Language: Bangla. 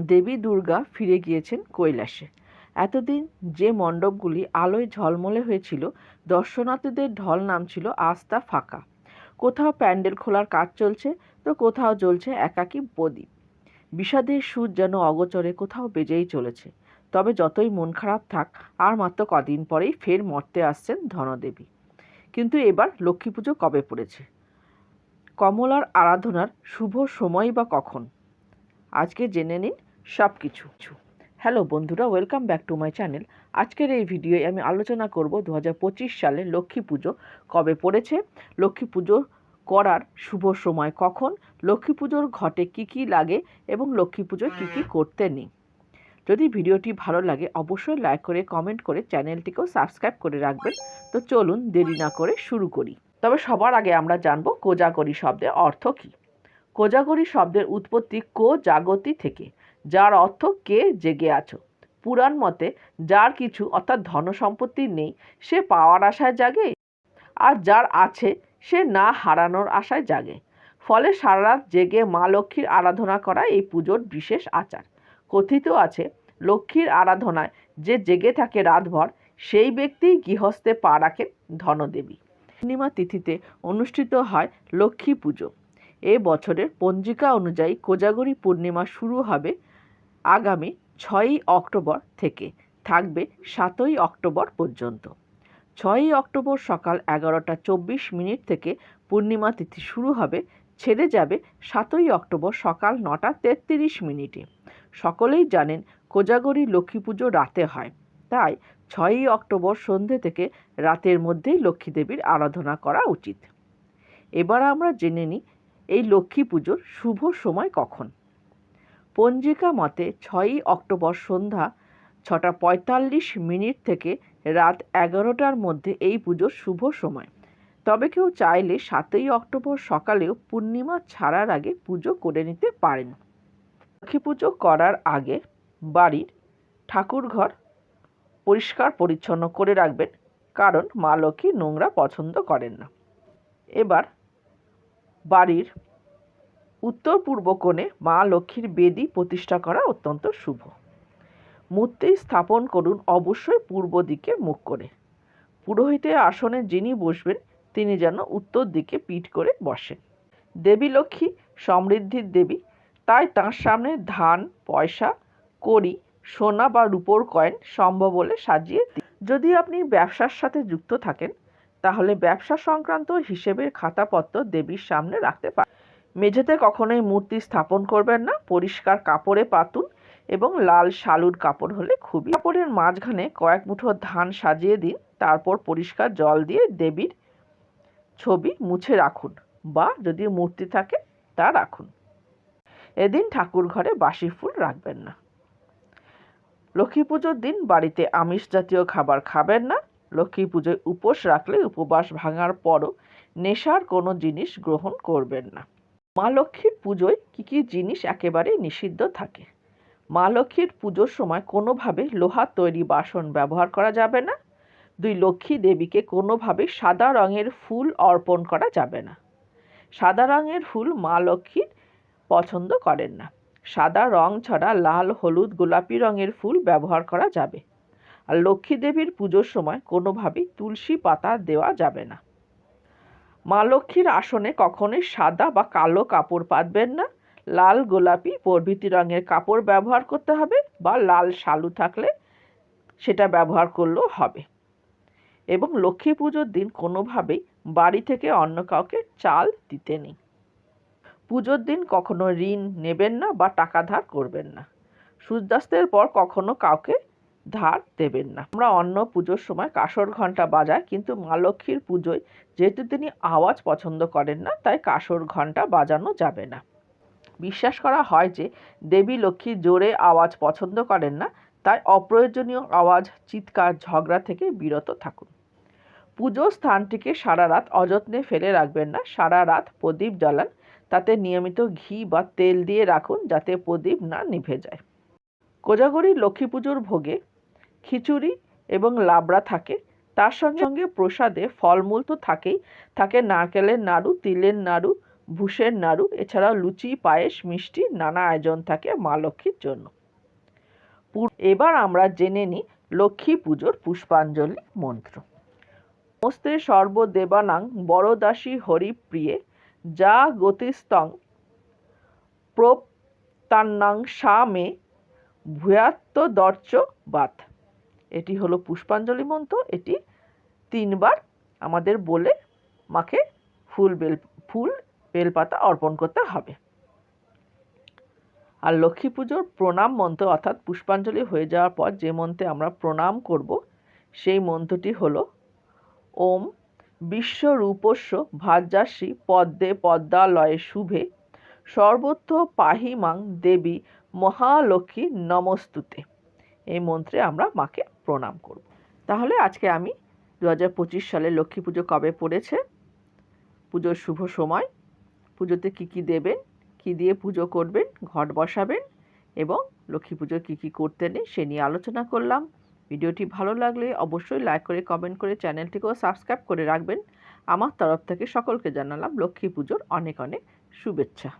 দেবী দুর্গা ফিরে গিয়েছেন কৈলাসে। এতদিন যে মণ্ডপগুলি আলোয় ঝলমলে হয়েছিল, দর্শনার্থীদের ঢল নামছিল আজ তা ফাঁকা। কোথাও প্যান্ডেল খোলার কাজ চলছে তো কোথাও জ্বলছে একাকী প্রদীপ। বিষাদের সুর যেন অগোচরে কোথাও বেজেই চলেছে। তবে যতই মন খারাপ থাক, আর মাত্র কদিন পরেই ফের মর্তে আসছেন ধনদেবী। কিন্তু এবার লক্ষ্মী পুজো কবে পড়েছে? কমলার আরাধনার শুভ সময় বা কখন? আজকে জেনে নিন সব কিছু হ্যালো বন্ধুরা welcome back to my channel আজকের এই ভিডিওয়ে আমি আলোচনা করব দু হাজার পঁচিশ সালে লক্ষ্মী পুজো কবে পড়েছে, লক্ষ্মী পুজো করার শুভ সময় কখন, লক্ষ্মী পুজোর ঘটে কি কি লাগে এবং লক্ষ্মী পুজোয় কী কী করতে নেই। যদি ভিডিওটি ভালো লাগে, অবশ্যই লাইক করে কমেন্ট করে চ্যানেলটিকেও সাবস্ক্রাইব করে রাখবেন। তো চলুন দেরি না করে শুরু করি। তবে সবার আগে আমরা জানব কোজাগরি শব্দের অর্থ কী। কোজাগরি শব্দের উৎপত্তি কো জাগতি থেকে। যার অর্থ কে জেগে আছো। পুরাণ মতে যার কিছু অর্থাৎ ধন সম্পত্তি নেই, সে পাওয়ার আশায় জাগে, আর যার আছে, সে না হারানোর আশায় জাগে। ফলে সারা রাত জেগে মা লক্ষ্মীর আরাধনা করা এই পুজোর বিশেষ আচার। কথিত আছে, লক্ষ্মীর আরাধনায় যে জেগে থাকে রাতভর, সেই ব্যক্তি গৃহস্থে পা রাখেন ধনদেবী। পূর্ণিমা তিথিতে অনুষ্ঠিত হয় লক্ষ্মী পুজো। এ বছরের পঞ্জিকা অনুযায়ী কোজাগরি পূর্ণিমা শুরু হবে আগামী ছয়ই অক্টোবর থেকে থাকবে সাতই অক্টোবর পর্যন্ত। ছয়ই অক্টোবর সকাল এগারোটা চব্বিশ মিনিট থেকে পূর্ণিমা তিথি শুরু হবে, ছেড়ে যাবে সাতই অক্টোবর সকাল নটা তেত্রিশ মিনিটে। সকলেই জানেন কোজাগরি লক্ষ্মী পুজো রাতে হয়। তাই ছয়ই অক্টোবর সন্ধে থেকে রাতের মধ্যেই লক্ষ্মী দেবীর আরাধনা করা উচিত। এবার আমরা জেনে নিই এই লক্ষ্মী পুজোর শুভ সময় কখন। পঞ্জিকা মতে ছয়ই অক্টোবর সন্ধ্যা ছটা পঁয়তাল্লিশ মিনিট থেকে রাত এগারোটার মধ্যে এই পুজোর শুভ সময়। তবে কেউ চাইলে সাতই অক্টোবর সকালেও পূর্ণিমা ছাড়ার আগে পুজো করে নিতে পারেন। লক্ষ্মী পুজো করার আগে বাড়ির ঠাকুরঘর পরিষ্কার পরিচ্ছন্ন করে রাখবেন, কারণ মা লক্ষ্মী নোংরা পছন্দ করেন না। এবার বাড়ির উত্তর পূর্ব কোণে মা লক্ষ্মীর বেদি প্রতিষ্ঠা করা অত্যন্ত শুভ। মূর্তি স্থাপন করুন অবশ্যই পূর্ব দিকে মুখ করে। পুরোহিতের আসনে যিনি বসবেন, তিনি যেন উত্তর দিকে পিঠ করে বসেন। দেবী লক্ষ্মী সমৃদ্ধির দেবী, তাই তাঁর সামনে ধান, পয়সা, কড়ি, সোনা বা রূপোর কয়েন সম্ভব হলে সাজিয়ে যদি আপনি ব্যবসার সাথে যুক্ত থাকেন, তাহলে ব্যবসা সংক্রান্ত হিসেবের খাতাপত্র দেবীর সামনে রাখতে পারেন। মেঝেতে কখনোই মূর্তি স্থাপন করবেন না। পরিষ্কার কাপড়ে পাতুন এবং লাল শালুর কাপড় হলে খুবই। কাপড়ের মাঝখানে কয়েক মুঠো ধান সাজিয়ে দিন। তারপর পরিষ্কার জল দিয়ে দেবীর ছবি মুছে রাখুন বা যদি মূর্তি থাকে তা রাখুন। এদিন ঠাকুর ঘরে বাসি ফুল রাখবেন না। লক্ষ্মী পুজোর দিন বাড়িতে আমিষ জাতীয় খাবার খাবেন না। লক্ষ্মী পুজোয় উপোস রাখলে উপবাস ভাঙার পরও নেশার কোনো জিনিস গ্রহণ করবেন না। মা লক্ষ্মীর পুজোয় কী কী জিনিস একেবারে নিষিদ্ধ থাকে? মা লক্ষ্মীর পুজোর সময় কোনোভাবে লোহার তৈরি বাসন ব্যবহার করা যাবে না। দুই লক্ষ্মী দেবীকে কোনোভাবে সাদা রঙের ফুল অর্পণ করা যাবে না। সাদা রঙের ফুল মা লক্ষ্মীর পছন্দ করেন না। সাদা রং ছাড়া লাল, হলুদ, গোলাপি রঙের ফুল ব্যবহার করা যাবে। আর লক্ষ্মী দেবীর পুজোর সময় কোনোভাবেই তুলসী পাতা দেওয়া যাবে না। মা লক্ষ্মীর আসনে কখনোই সাদা বা কালো কাপড় পাতবেন না। লাল গোলাপি প্রভৃতি রঙের কাপড় ব্যবহার করতে হবে বা লাল শালু থাকলে সেটা ব্যবহার করলেও হবে। এবং লক্ষ্মী পুজোর দিন কোনোভাবেই বাড়ি থেকে অন্য কাউকে চাল দিতে নেই। পুজোর দিন কখনো ঋণ নেবেন না বা টাকা ধার করবেন না। সূর্যাস্তের পর কখনো কাউকে ধার দেবেন না। আমরা অন্য পুজোর সময় কাসর ঘণ্টা বাজাই, কিন্তু মা লক্ষ্মীর পুজোয় যেহেতু তিনি আওয়াজ পছন্দ করেন না, তাই কাসর ঘণ্টা বাজানো যাবে না। বিশ্বাস করা হয় যে, দেবী লক্ষ্মী জোরে আওয়াজ পছন্দ করেন না, তাই অপ্রয়োজনীয় আওয়াজ, চিৎকার, ঝগড়া থেকে বিরত থাকুন। পুজো স্থানটিকে সারা রাত অযত্নে ফেলে রাখবেন না, সারা রাত প্রদীপ জ্বালান, তাতে নিয়মিত ঘি বা তেল দিয়ে রাখুন, যাতে প্রদীপ না নিভে যায়। কোজাগরি লক্ষ্মী পুজোর ভোগে খিচুড়ি এবং লাবড়া থাকে। তার সঙ্গে সঙ্গে প্রসাদে ফলমূল তো থাকেই। থাকে নারকেলের নাড়ু, তিলের নাড়ু, ভুষের নাড়ু, এছাড়াও লুচি, পায়েস, মিষ্টি, নানা আয়োজন থাকে মা লক্ষ্মীর জন্য। এবার আমরা জেনে নিই লক্ষ্মী পুজোর পুষ্পাঞ্জলি মন্ত্র। নমস্তে সর্বদেবানাং বরদাসী হরিপ্রিয়ে, যা গতিস্তং প্রপ্তান্নাং সা মে ভূয়াত্ম দর্চ বাত এটি হলো পুষ্পাঞ্জলি মন্ত্র, এটি তিনবার আমাদের বলে মাকে ফুল বেল, ফুল বেলপাতা অর্পণ করতে হবে। আর লক্ষ্মী পুজোর প্রণাম মন্ত্র অর্থাৎ পুষ্পাঞ্জলি হয়ে যাওয়ার পর যে মন্ত্রে আমরা প্রণাম করব, সেই মন্ত্রটি হলো, ওম বিশ্বরূপস্য ভাজ্যাসী পদ্মে পদ্মালয়ে শুভে, সর্বত্র পাহিমাং দেবী মহালক্ষ্মী নমস্তুতে। এই মন্ত্রে আমরা মাকে প্রণাম করব। তাহলে আজকে আমি দু হাজার পঁচিশ সালে লক্ষ্মী পুজো কবে পড়েছে? পুজোর শুভ সময়, পুজোতে কী কী দেবেন, কী দিয়ে পুজো করবেন, ঘট বসাবেন এবং লক্ষ্মী পুজোর কী কী করতে নেই সে নিয়ে আলোচনা করলাম। ভিডিওটি ভালো লাগলে অবশ্যই লাইক করে, কমেন্ট করে চ্যানেলটিকেও সাবস্ক্রাইব করে রাখবেন। আমার তরফ থেকে সকলকে জানালাম লক্ষ্মী পুজোর অনেক অনেক শুভেচ্ছা।